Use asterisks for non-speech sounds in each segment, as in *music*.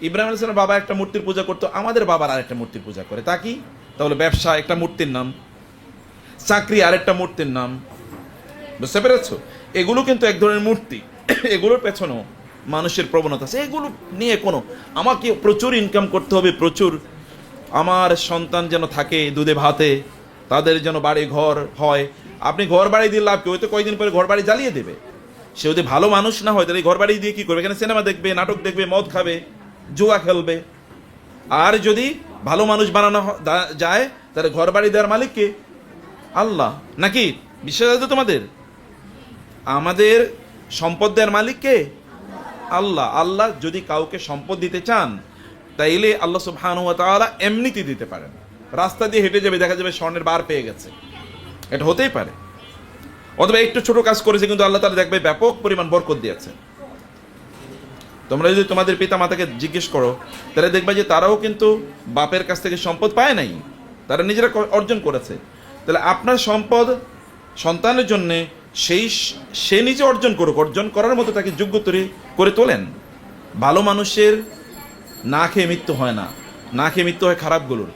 ইব্রাহিম আলাইসালাম বাবা একটা মূর্তির পূজা করতো, আমাদের বাবার আরেকটা মূর্তির পূজা করে। তা কি? তাহলে ব্যবসা একটা মূর্তির নাম, চাকরি আরেকটা মূর্তির নাম। বুঝতে পেরেছ? এগুলো কিন্তু এক ধরনের মূর্তি। *coughs* এগুলোর পেছনেও মানুষের প্রবণতা আছে। এগুলো নিয়ে কোনো আমাকে প্রচুর ইনকাম করতে হবে, প্রচুর। আমার সন্তান যেন থাকে দুধে ভাতে, তাদের যেন বাড়ি ঘর হয়। আপনি ঘর বাড়ি দিয়ে লাভ কি? ওই তো কয়েকদিন পরে ঘর বাড়ি জ্বালিয়ে দেবে। সে যদি ভালো মানুষ না হয়, তাহলে ঘর বাড়ি দিয়ে কি করবে? এখানে সিনেমা দেখবে, নাটক দেখবে, মদ খাবে। জুয়া খেলবে। আর যদি ভালো মানুষ বানানো যায়, তাহলে ঘর বাড়ি দেওয়ার মালিক কে? আল্লাহ। নাকি? বিশ্বাস আছে তোমাদের? আমাদের সম্পদ দেওয়ার মালিক কে? আল্লাহ। আল্লাহ যদি কাউকে সম্পদ দিতে চান, তাইলে আল্লাহ তাআলা এমনিতে দিতে পারেন। রাস্তা দিয়ে হেঁটে যাবে, দেখা যাবে স্বর্ণের বার পেয়ে গেছে। এটা হতেই পারে। অথবা একটু ছোট কাজ করেছে, কিন্তু আল্লাহ তাআলা দেখবে ব্যাপক পরিমাণ বরকত দিয়েছে। তোমরা যদি তোমাদের পিতা মাতাকে জিজ্ঞেস করো, তাহলে দেখবে যে তারাও কিন্তু বাপের কাছ থেকে সম্পদ পায় নাই। তারা নিজেরা অর্জন করেছে। তাহলে আপনার সম্পদ সন্তানের জন্য সেই সে নিজে অর্জন করুক, অর্জন করার মতো তাকে যোগ্য তৈরি করে তোলেন। ভালো মানুষের না খেয়ে মৃত্যু হয় না না খেয়ে মৃত্যু হয় খারাপগুলোর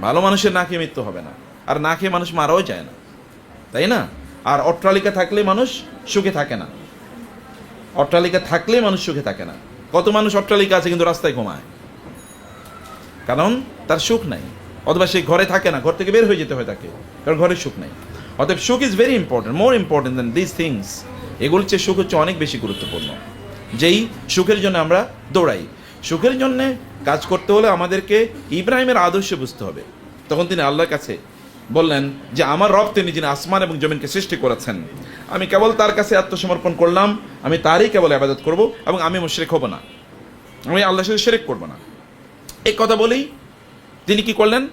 ভালো মানুষের না খেয়ে মৃত্যু হবে না, আর না খেয়ে মানুষ মারাও যায় না। তাই না? আর অট্টালিকা থাকলে মানুষ সুখে থাকে না। অট্টালিকা থাকলেই মানুষ সুখে থাকে না। কত মানুষ অট্টালিকা আছে কিন্তু রাস্তায় ঘুমায়। কারণ তার সুখ নাই। অথবা সে ঘরে থাকে না, ঘর থেকে বের হয়ে যেতে হয় তাকে। কারণ ঘরে সুখ নাই। অতএব সুখ is very important more important than this things এগুলোর চেয়ে সুখ হচ্ছে অনেক বেশি গুরুত্বপূর্ণ। যেই সুখের জন্য আমরা দৌড়াই। সুখের জন্যে কাজ করতে হলে আমাদেরকে ইব্রাহিমের আদর্শ বুঝতে হবে। তখন তিনি আল্লাহর কাছে বললেন যে, আমার রব তিনি যিনি আসমান এবং জমিনকে সৃষ্টি করেছেন। আমি কেবল তার কাছে আত্মসমর্পণ করলাম। আমি তারই কেবল আবাদত করব এবং আমি মুশরিক হব না। আমি আল্লাহর সাথে শেরেক করব না। এই কথা বলেই তিনি কি করলেন?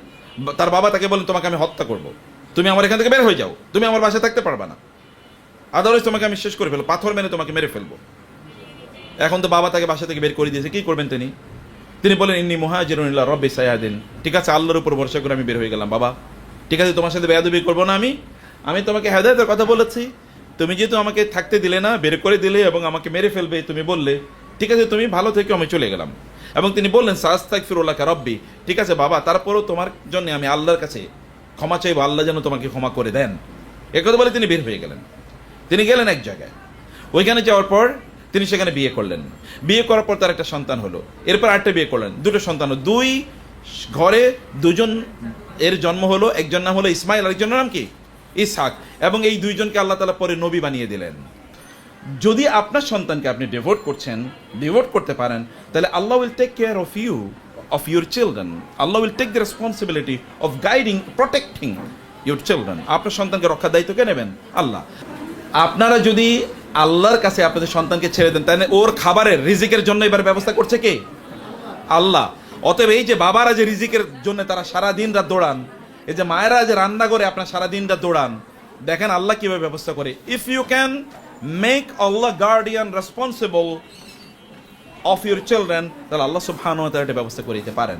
তার বাবা তাকে বললেন, তোমাকে আমি হত্যা করব। তুমি আমার এখান থেকে বের হয়ে যাও। তুমি আমার বাসায় থাকতে পারবে না। আদারওয়াইজ তোমাকে আমি শেষ করে ফেলব। পাথর মেনে তোমাকে মেরে ফেলব। এখন তো বাবা তাকে বাসা থেকে বের করে দিয়েছে। কি করবেন তিনি? তিনি বলেন ইন্নি মুহাজিরুল্লাহ রব্বি সায়াদিন। ঠিক আছে, আল্লাহর উপর ভরসা করে আমি বের হয়ে গেলাম, বাবা। ঠিক আছে, তোমার সাথে বেয়াদবি করব না আমি। আমি তোমাকে হেদায়তের কথা বলেছি। তুমি যেহেতু আমাকে থাকতে দিলে না, বের করে দিলে এবং আমাকে মেরে ফেলবে, তুমি বললে, ঠিক আছে, তুমি ভালো থেকে, আমি চলে গেলাম। এবং তিনি বললেন সাজ সাস্তাক ফিরুল্লাহ রব্বি। ঠিক আছে, বাবা, তারপরেও তোমার জন্য আমি আল্লাহর কাছে ক্ষমা চাইব, আল্লাহ যেন তোমাকে ক্ষমা করে দেন। এ কথা বলে তিনি বের হয়ে গেলেন। তিনি গেলেন এক জায়গায়। ওইখানে যাওয়ার পর তিনি সেখানে বিয়ে করলেন। বিয়ে করার পর তার একটা সন্তান হলো। এরপর আরেকটা বিয়ে করলেন। দুটো সন্তান দুই ঘরে দুজন এর জন্ম হলো, একজন নাম হলো ইসমাইল আরেকজনের নাম কি? ইসহাক। এবং এই দুইজনকে আল্লাহ তালা পরে নবী বানিয়ে দিলেন। যদি আপনার সন্তানকে আপনি ডিভোট করছেন ডিভোট করতে পারেন, তাহলে Allah will take care of you of your children Allah will take the responsibility of guiding protecting your children আপনার সন্তানকে রক্ষার দায়িত্ব কে নেবেন? আল্লাহ। আপনারা যদি আল্লাহর কাছে আপনাদের সন্তানকে ছেড়ে দেন, তাহলে ওর খাবারের রিজিকের জন্য এবার ব্যবস্থা করছে কে? আল্লাহ। অতএব এই যে বাবারা যে রিজিকের জন্য তারা সারা দিন রাত দৌড়ান, এই যে মায়েরা যে রান্না করে আপনার সারা দিন রাত দৌড়ান, দেখেন আল্লাহ কীভাবে ব্যবস্থা করে। If you can make Allah guardian responsible of your children তাহলে আল্লাহ সব ওয়া তাআলা এটা ব্যবস্থা করে দিতে পারেন।